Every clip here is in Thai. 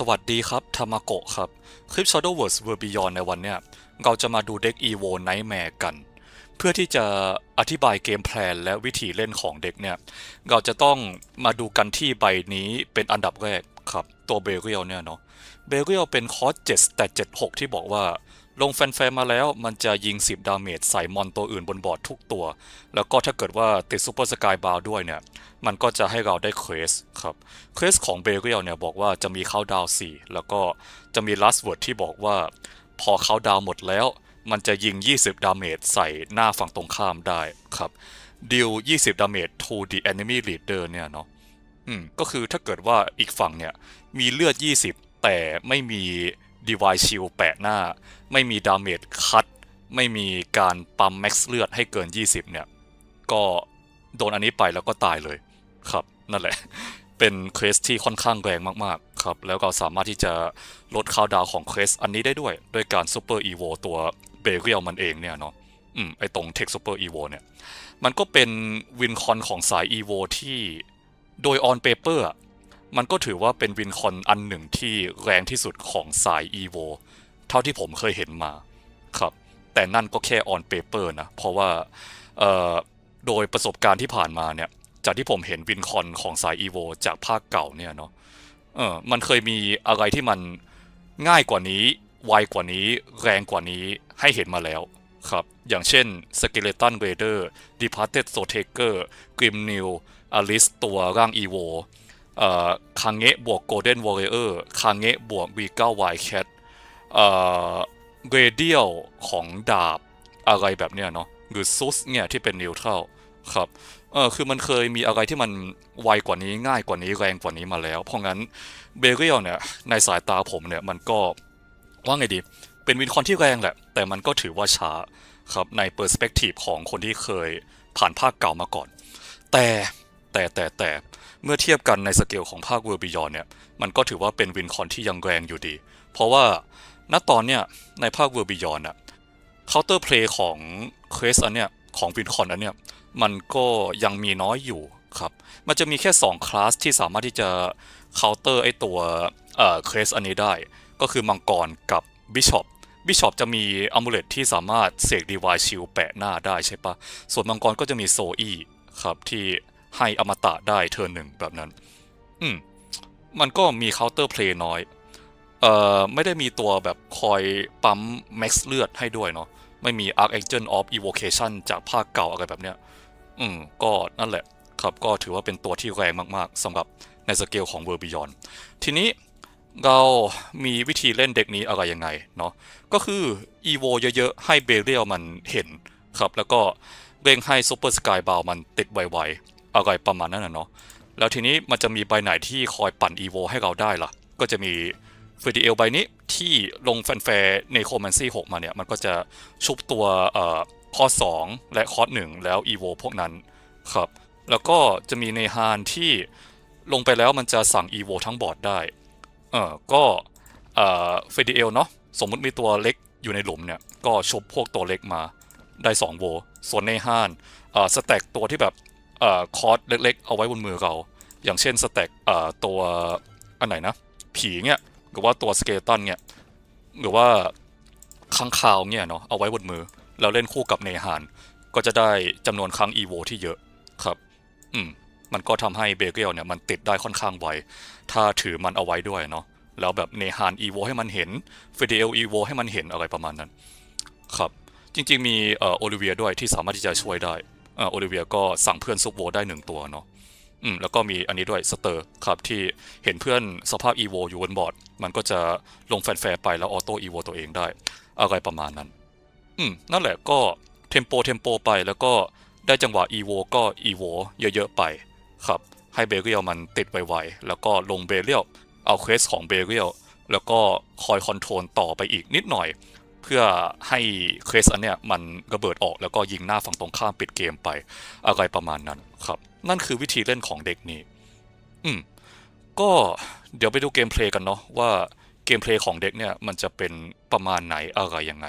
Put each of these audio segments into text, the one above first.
สวัสดีครับธรรมโกะครับ คลิป Shadowverse World Beyond ในวันเนี้ยเราจะมาดูเด็ก EVO Nightmare กัน เพื่อที่จะอธิบายเกมแพลนและวิธีเล่นของเด็กเนี่ย เราจะต้องมาดูกันที่ใบนี้เป็นอันดับแรกครับ ตัวเบเรียลเนี่ยเนาะเบเรียลเป็นคอร์ส7แต่ 76 ที่บอกว่า ลงแฟนๆมาแล้วมันจะยิง 10 ดาเมจใส่มอนตัวอื่นบนบอร์ดทุกตัว แล้วก็ถ้าเกิดว่าติดซูเปอร์สกายบาวด้วยเนี่ย มันก็จะให้เราได้เควสครับ เควสของเบเรียลเนี่ยบอกว่าจะมีเข้าดาวสี่แล้วก็จะมี last word ที่บอกว่า พอเขาดาวหมดแล้ว มันจะยิง 20 ดาเมจใส่หน้าฝั่งตรงข้ามได้ครับดิว20 ดาเมจ to the enemy leader เนี่ยเนาะอืมก็คือถ้าเกิดว่าอีกฝั่งเนี่ยมีเลือด 20 แต่ไม่มี Divine Shield แปะหน้า ไม่มีดาเมจคัด ไม่มีการปั๊มแม็กซ์เลือดให้เกิน 20 เนี่ย ก็โดนอันนี้ไปแล้วก็ตายเลยครับ นั่นแหละ เป็นเควสที่ค่อนข้างแรงมากๆ ครับ แล้วเราสามารถที่จะลดคาวดาวของเควสอันนี้ได้ด้วย ด้วยการซูเปอร์อีโวตัวเบเรียลมันเองเนี่ยเนาะอืมไอตรงเทคซูเปอร์อีโวเนี่ย มันก็เป็นวินคอนของสายอีโวที่โดยออนเปเปอร์ มันก็ถือว่าเป็นวินคอนอันหนึ่งที่แรงที่สุดของสายอีโวเท่าที่ผมเคยเห็นมาครับ แต่นั่นก็แค่ออนเปเปอร์นะ เพราะว่าโดยประสบการณ์ที่ผ่านมาเนี่ย จากที่ผมเห็นวินคอนของสายอีโวจากภาคเก่าเนี่ยเนาะเออมันเคยมีอะไรที่มันง่ายกว่านี้ ไวกว่านี้ แรงกว่านี้ให้เห็นมาแล้วครับ อย่างเช่น Skeleton Raider Departed Soul Taker Grim New Alice ตัวร่าง Evo เอ่อ คางเงะบวก Golden Warrior คางเงะบวก V9 Wildcat เอ่อเรเดียลของดาบอะไรแบบเนี้ยเนาะหรือซุสเนี่ยที่เป็นนิวเทลครับเออคือมันเคยมีอะไรที่มันไวกว่านี้ง่ายกว่านี้แรงกว่านี้มาแล้ว เพราะงั้นเบเรียลเนี่ยในสายตาผมเนี่ยมันก็ว่าไงดี เป็นวินคอนที่แรงแหละ แต่มันก็ถือว่าช้าครับในเปอร์สเปกทีฟของคนที่เคยผ่านภาคเก่ามาก่อน แต่แต่แต่แต่ เมื่อเทียบกันในสเกลของภาคเวอร์บิยอนเนี่ย มันก็ถือว่าเป็นวินคอนที่ยังแรงอยู่ดี เพราะว่าณตอนเนี้ยในภาคเวอร์บิยอนอะเคาน์เตอร์เพลย์ของเควสอันเนี้ยของวินคอนอันเนี้ยมันก็ยังมีน้อยอยู่ครับ มันจะมีแค่ 2 คลาสที่สามารถที่จะเคาน์เตอร์ไอตัวเอ่อเควสอันนี้ได้ ก็คือมังกรกับบิชอปบิชอปจะมีอัมูเลตที่สามารถเสกดีวายชิลแปะหน้าได้ใช่ปะส่วนมังกรก็จะมีโซอีครับที่ ให้อมตะได้เทิร์นหนึ่งแบบนั้น อืม มันก็มีเคาน์เตอร์เพลย์น้อย เอ่อ ไม่ได้มีตัวแบบคอยปั๊มแม็กซ์เลือดให้ด้วยเนาะ ไม่มี Archangel of Evocation จากภาคเก่าอะไรแบบเนี้ย อืม ก็นั่นแหละครับ ก็ถือว่าเป็นตัวที่แรงมากๆสำหรับในสเกลของ World Beyond ทีนี้เรามีวิธีเล่นเด็กนี้อะไรยังไงเนาะ ก็คือ EVO เยอะๆ ให้เบเรียลมันเห็นครับ แล้วก็เร่งให้ Super Sky b a l มันติดไวๆ อะไรประมาณนั้นนะเนาะแล้วทีนี้มันจะมีใบไหนที่คอยปั่น EVO ให้เราได้ล่ะ ก็จะมีฟ r ดีเอลใบนี้ที่ลงแฟนแฟร์ในโคมันซี่6มาเนี่ย มันก็จะชุบตัวเอ่อคอ2และคอ1แล้ว EVO พวกนั้นครับ แล้วก็จะมีในฮานที่ลงไปแล้วมันจะสั่ง EVO ทั้งบอร์ดได้ เออก็เอ่อฟ r ดีเอลเนาะสมมุติมีตัวเล็กอยู่ในหลุมเนี่ย ก็ชุบพวกตัวเล็กมาได้ 2 โว ส่วนในฮานเอ่อสแต็กตัวที่แบบ คอร์สเล็กๆ เอาไว้บนมือเรา อย่างเช่นสแต็กตัวอันไหนนะ ผีเนี่ยหรือว่าตัวสเกตันเนี่ยหรือว่าค้างคาวเนี่ยเนาะเอาไว้บนมือ แล้วเล่นคู่กับเนฮานก็จะได้จำนวนครั้งอีโวที่เยอะครับ อืมมันก็ทำให้เบเกลเนี่ยมันติดได้ค่อนข้างไว ถ้าถือมันเอาไว้ด้วยเนาะ แล้วแบบเนฮานอีโวให้มันเห็นเฟเดลอีโวให้มันเห็นอะไรประมาณนั้น ครับ จริงๆมีโอลิเวียด้วยที่สามารถที่จะช่วยได้ โอลิเวียก็สั่งเพื่อนซุปโวได้หนึ่งตัวเนาะอืมแล้วก็มีอันนี้ด้วยสเตอร์ครับที่เห็นเพื่อนสภาพอีโวอยู่บนบอร์ด มันก็จะลงแฟร์ๆไปแล้วออโต้อีโวตัวเองได้ อะไรประมาณนั้น อืมนั่นแหละก็เทมโปเทมโปไปแล้วก็ได้จังหวะ EVO ก็ EVO เยอะๆไปครับ ให้เบเรียลมันติดไวๆแล้วก็ลงเบเรียลเอาเควสของเบเรียลแล้วก็คอยคอนโทรลต่อไปอีกนิดหน่อย เพื่อให้เคสอันเนี้ยมันระเบิดออกแล้วก็ยิงหน้าฝั่งตรงข้ามปิดเกมไปอะไรประมาณนั้นครับ นั่นคือวิธีเล่นของเด็กนี้ อืม ก็เดี๋ยวไปดูเกมเพลย์กันเนาะว่าเกมเพลย์ของเด็กเนี่ยมันจะเป็นประมาณไหนอะไรยังไง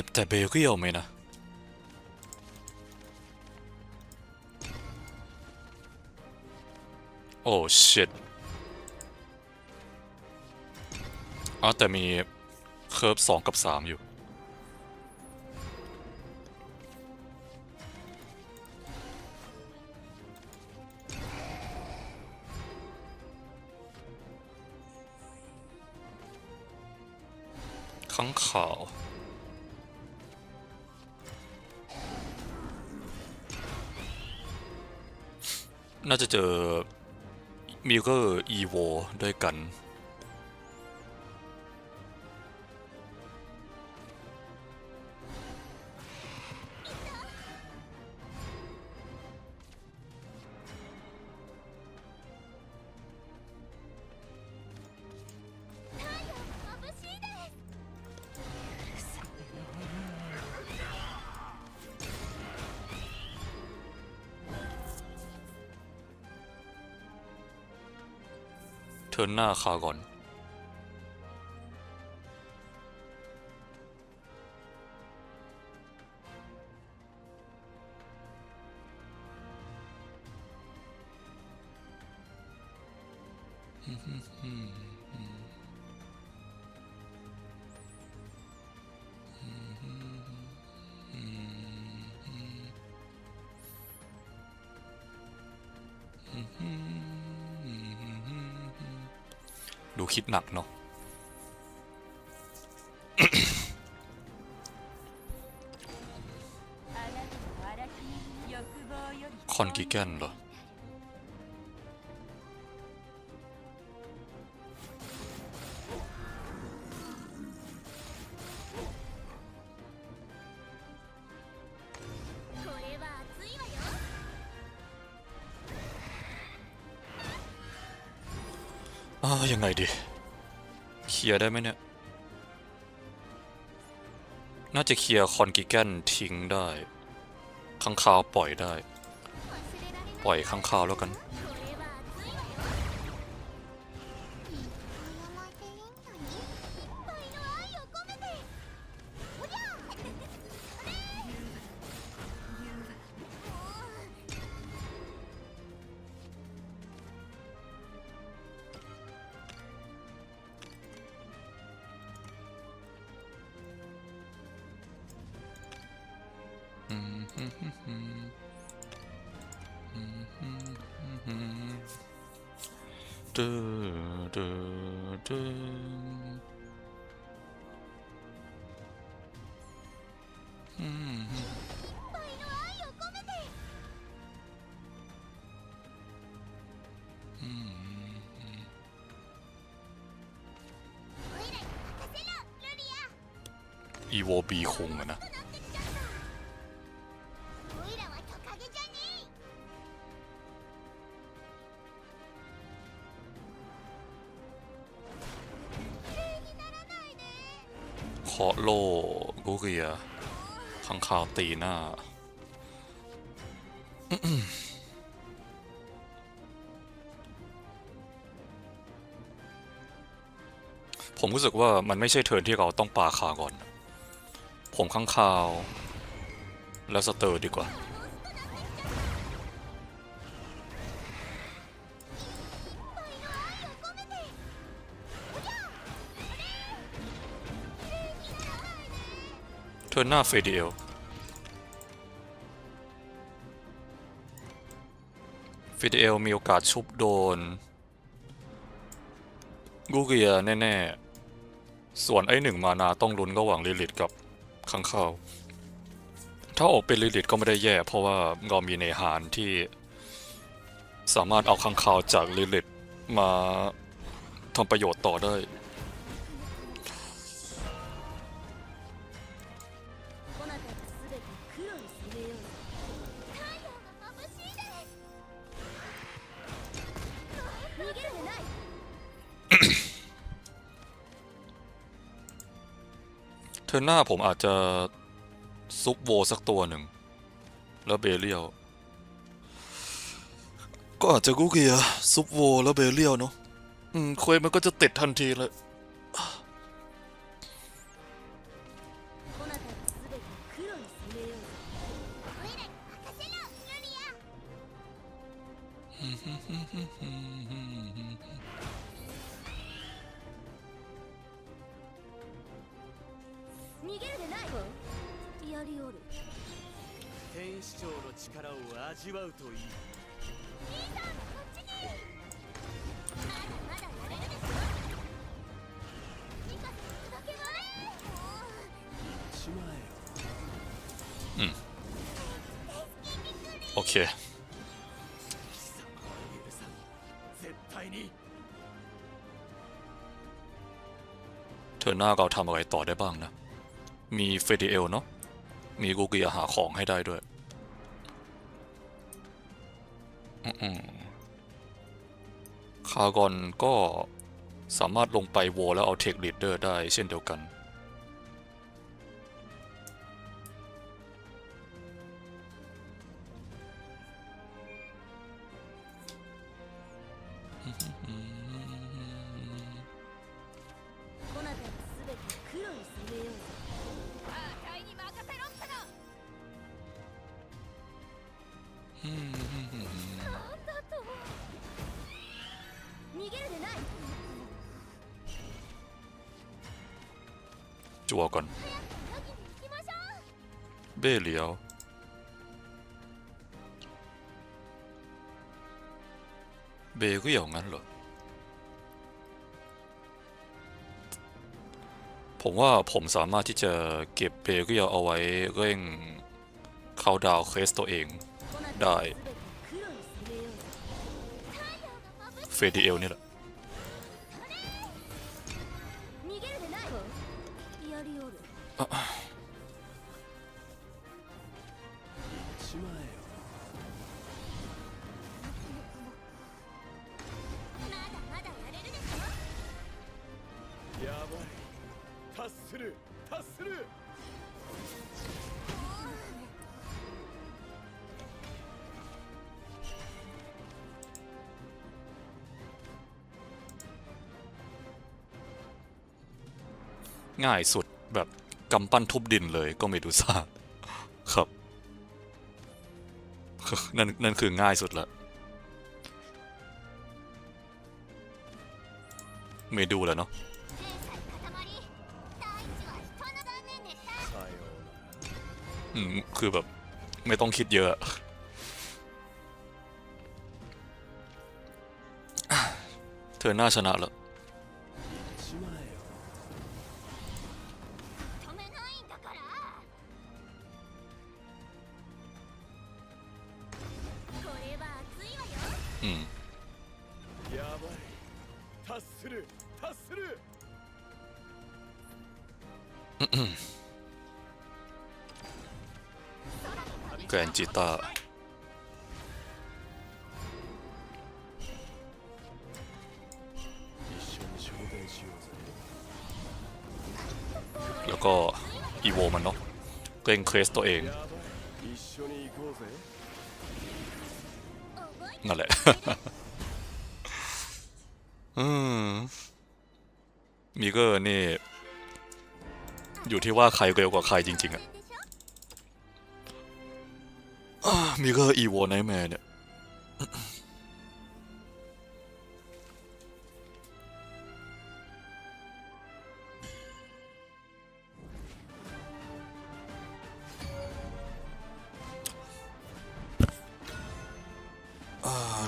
เก็บแต่เบเรียลไหมนะ โอ้ชิตอ๋อแต่มีเคิร์ฟสองกับสามอยู่ ข้างข่าว น่าจะเจอมิวเกอร์อีโวด้วยกัน เทิญหน้าคาก่อน คิดหนักเนาะคอนกิแกนเหรอ ยังไงดีเคลียร์ได้ไหมเนี่ย น่าจะเคลียร์คอนกิแกนทิ้งได้ข้างคาวปล่อยได้ ปล่อยข้างคาวแล้วกัน Mm-hmm. Mm-hmm. Mm-hmm. Mm-hmm. Mm-hmm. Duh, duh, duh. างคาวตีหน้า ผมรู้สึกว่ามันไม่ใช่เทิร์นที่เราต้องปาคาก่อน ผมข้างคาว แล้วสเตอร์ดีกว่าเทิร์นหน้าเฟเดียล ฟิเดลมีโอกาสชุบโดนกูเกียแน่ ๆ ส่วนไอ้หนึ่งมานาต้องลุ้นระหว่างลิลิตกับข้างข้าวถ้าออกเป็นลิลิตก็ไม่ได้แย่ เพราะว่าเรามีเนหานที่ สามารถเอาข้างข่าวจากลิลิตมาทำประโยชน์ต่อได้ เธอหน้าผมอาจจะซุปโวสักตัวหนึ่ง แล้วเบเรียลก็อาจจะกุกเกียซุปโวแล้วเบเรียลเนาะอืมเควมันก็จะติดทันทีเลย 逃げるでないやりおる天使長の力を味わうといい兄さんこっちにまだまだやれるでしょニカ届けまえしまえよ โอเค 貴様は許さん絶対に เธอหน้าเราทำอะไรต่อได้บ้างนะ มีเฟดิเอลเนาะมีกูเกียหาของให้ได้ด้วยคาร์กอนก็สามารถลงไปโวแล้วเอาเทคลีดเดอร์ได้เช่นเดียวกัน ผมว่าผมสามารถที่จะเก็บเพลเรีเอาไว้เร่งเข้าดาวเคสตัวเองได้เฟดีเอลนี่แหละあ ง่ายสุดแบบกำปั้นทุบดินเลยก็เมดูซ่าครับ นั่นนั่นคือง่ายสุดละเมดูแล้วเนาะอืมคือแบบ ไม่ต้องคิดเยอะเธอหน้าชนะแล้ว แกรจิต้าแล้วก็อีโวมันเนาะเกรงเครสตัวเอง นั่นแหละ อืมมีเกอร์นี่ อยู่ที่ว่าใครเร็วกว่าใครจริง ๆอะ นี่ก็อีวอวไนแมร์เนี่ย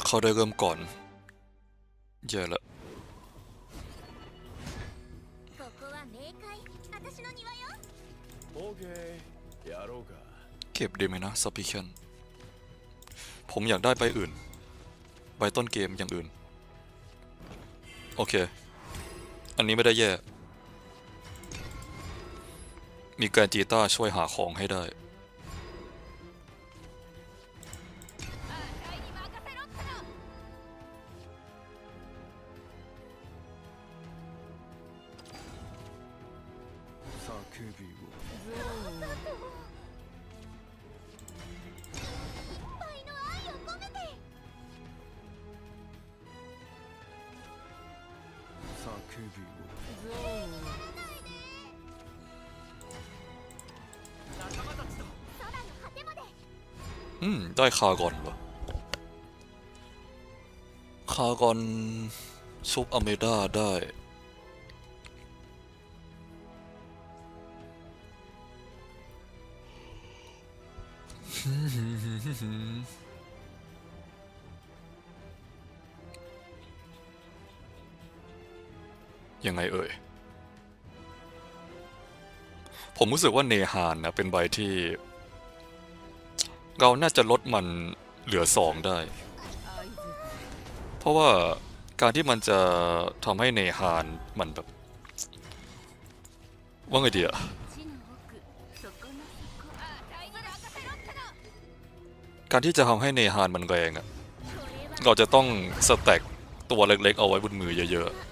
เขาได้เริ่มก่อนเยอะละเก็บดีไหมนะซับพิเคน ผมอยากได้ใบอื่น ใบต้นเกมอย่างอื่น โอเค อันนี้ไม่ได้แย่ มีการจีต้าช่วยหาของให้ได้ อืม ได้คาร์กอนวะคาร์กอน ซุปอเมดาได้ังไงเอ่ย ผมรู้สึกว่าเนฮานนะเป็นใบที่ เราน่าจะลดมันเหลือสองได้ เพราะว่าการที่มันจะทำให้เนฮานมันแบบ ว่าไงดีอะการที่จะทำให้เนฮานมันแรงอะเราจะต้องสแต็กตัวเล็กๆ เอาไว้บนมือเยอะๆ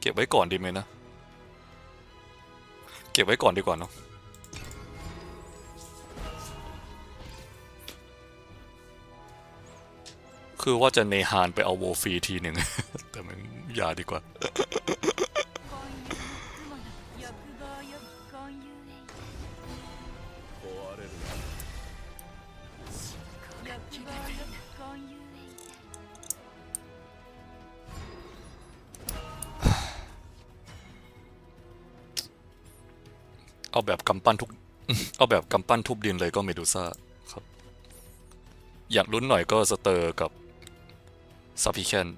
เก็บไว้ก่อนดีไหมนะ เก็บไว้ก่อนดีกว่าเนาะคือว่าจะเนฮานไปเอาโวฟรีทีหนึ่ง แต่มันอย่าดีกว่า เอาแบบกำปั้นทุก เอาแบบกำปั้นทุบดินเลยก็เมดูซ่าครับ อยากลุ้นหน่อยก็สเตอร์กับซาพิเคน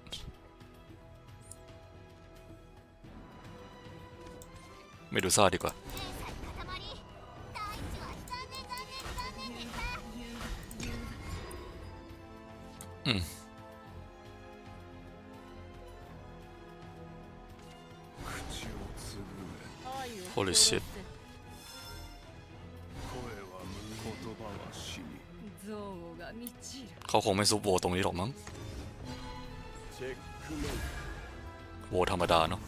เมดูซ่าดีกว่า อืมโ o l y shit เขาคงไม่ซุปโวตรงนี้หรอกมั้งโวธรรมดาเนาะ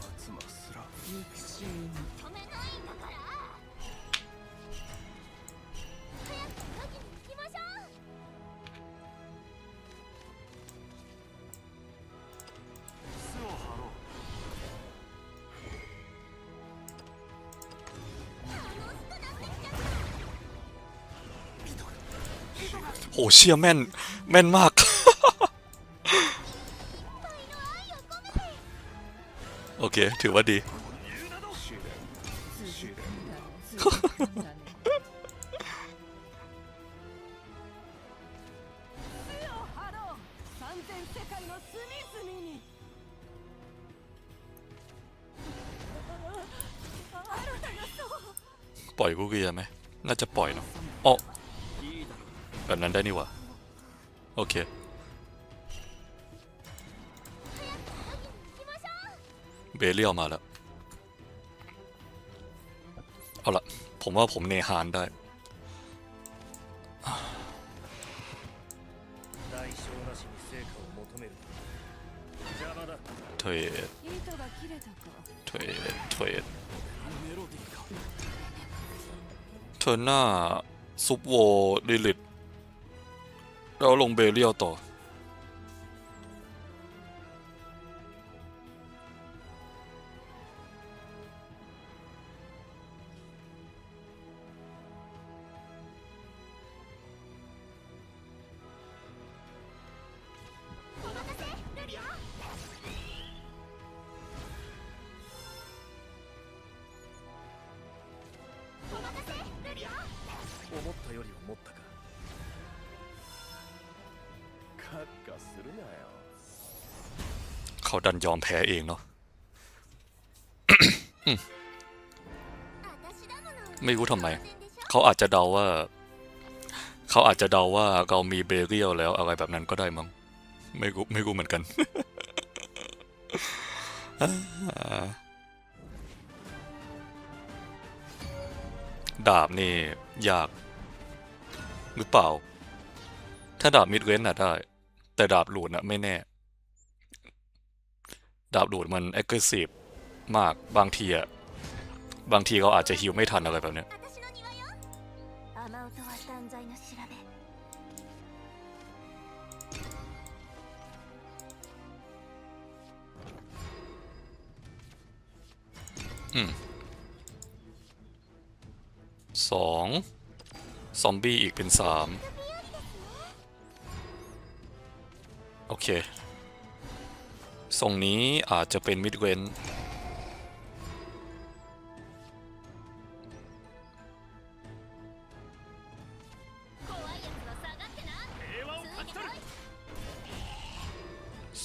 โหเชี่ยแม่น แม่นมาก โอเค ถือว่าดี เอาละผมว่าผมเนฮานได้เทรดเทรดเทรดเทอร์หน้าซุปโวลิลิตแล้ลงเบรียลต่อ ったよりは持ったかカッカするなよ เขาดันยอมแพ้เองเนาะ 私だもの ไม่รู้ทำไม 当然でしょ เขาอาจจะเดาว่า เขาอาจจะเดาว่าเรามีเบเรียลแล้วอะไรแบบนั้นก็ได้มั้ง ไม่รู้ไม่รู้เหมือนกัน อ่าดาบนี่ยาก หรือเปล่า ถ้าดาบมิดเวนน่ะได้ แต่ดาบหลูดน่ะไม่แน่ ดาบหลูดมันแอคทีฟมากบางทีอะบางทีเขาอาจจะฮิวไม่ทันอะไรแบบเนี้ยอืมสอง ซอมบี้อีกเป็นสามโอเคส่งนี้อาจจะเป็นมิดเวน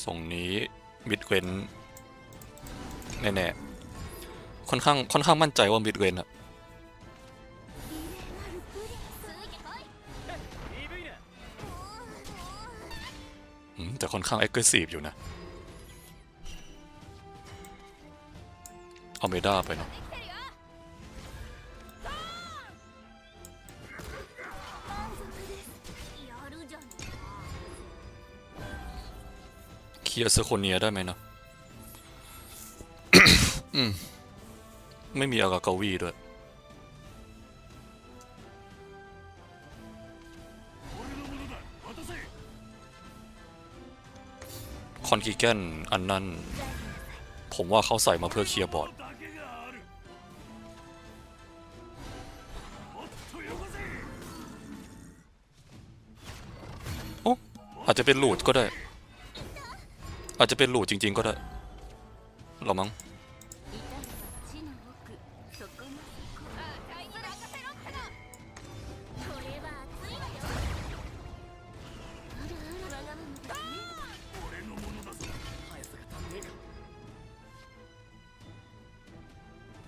ส่งนี้มิดเวนแน่ๆค่อนข้างค่อนข้างมั่นใจว่ามิดเวนอะ แต่ค่อนข้าง aggressive อยู่นะ เอาเมดาไปเนาะเคลียร์เซโคเนียได้ไหมเนาะไม่มีอากากาวีด้วย คอนกิเกนอันนั้น ผมว่าเขาใส่มาเพื่อเคลียร์บอดโอ้อาจจะเป็นหลูดก็ได้ อาจจะเป็นหลูดจริง ๆ ก็ได้หรอมั้ง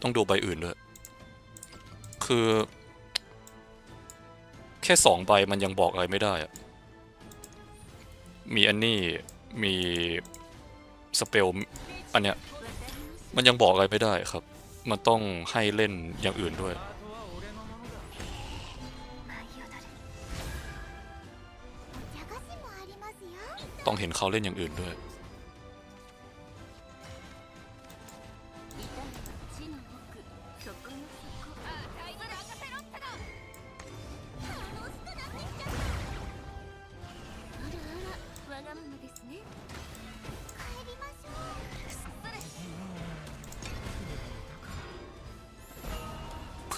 ต้องดูใบอื่นด้วย คือ แค่สองใบมันยังบอกอะไรไม่ได้อะมีอันนี้มีสเปลอันเนี้ยมันยังบอกอะไรไม่ได้ครับ มันต้องให้เล่นอย่างอื่นด้วย ต้องเห็นเขาเล่นอย่างอื่นด้วย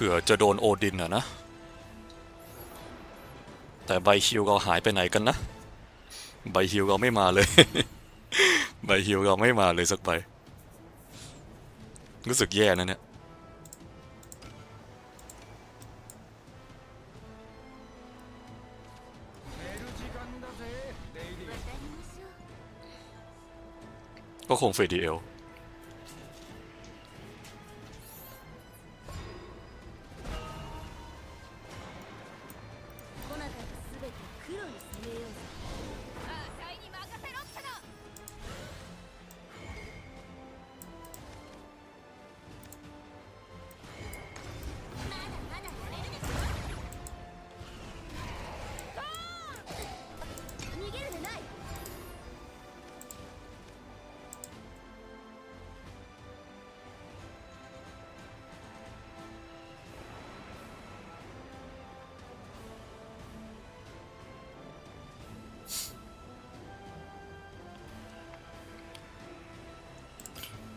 ื่อจะโดนโอดินอะนะ แต่ใบฮิวเราหายไปไหนกันนะ ใบฮิวเราไม่มาเลย ใบฮิวเราไม่มาเลยสักใบ รู้สึกแย่นะเนี่ยก็คงเฟดีเอล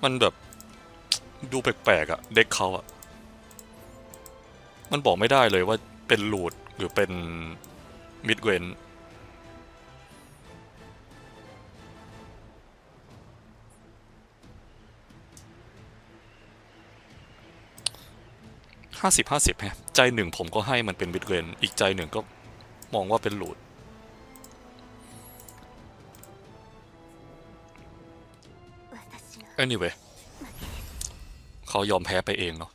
มันแบบดูแปลกๆอะเด็กเขาอะมันบอกไม่ได้เลยว่าเป็นลูดหรือเป็นมิดเวนห้าสิบห้าสิบฮะใจหนึ่งผมก็ให้มันเป็นมิดเวนอีกใจหนึ่งก็มองว่าเป็นลูด anyway เขายอมแพ้ไปเองเนาะ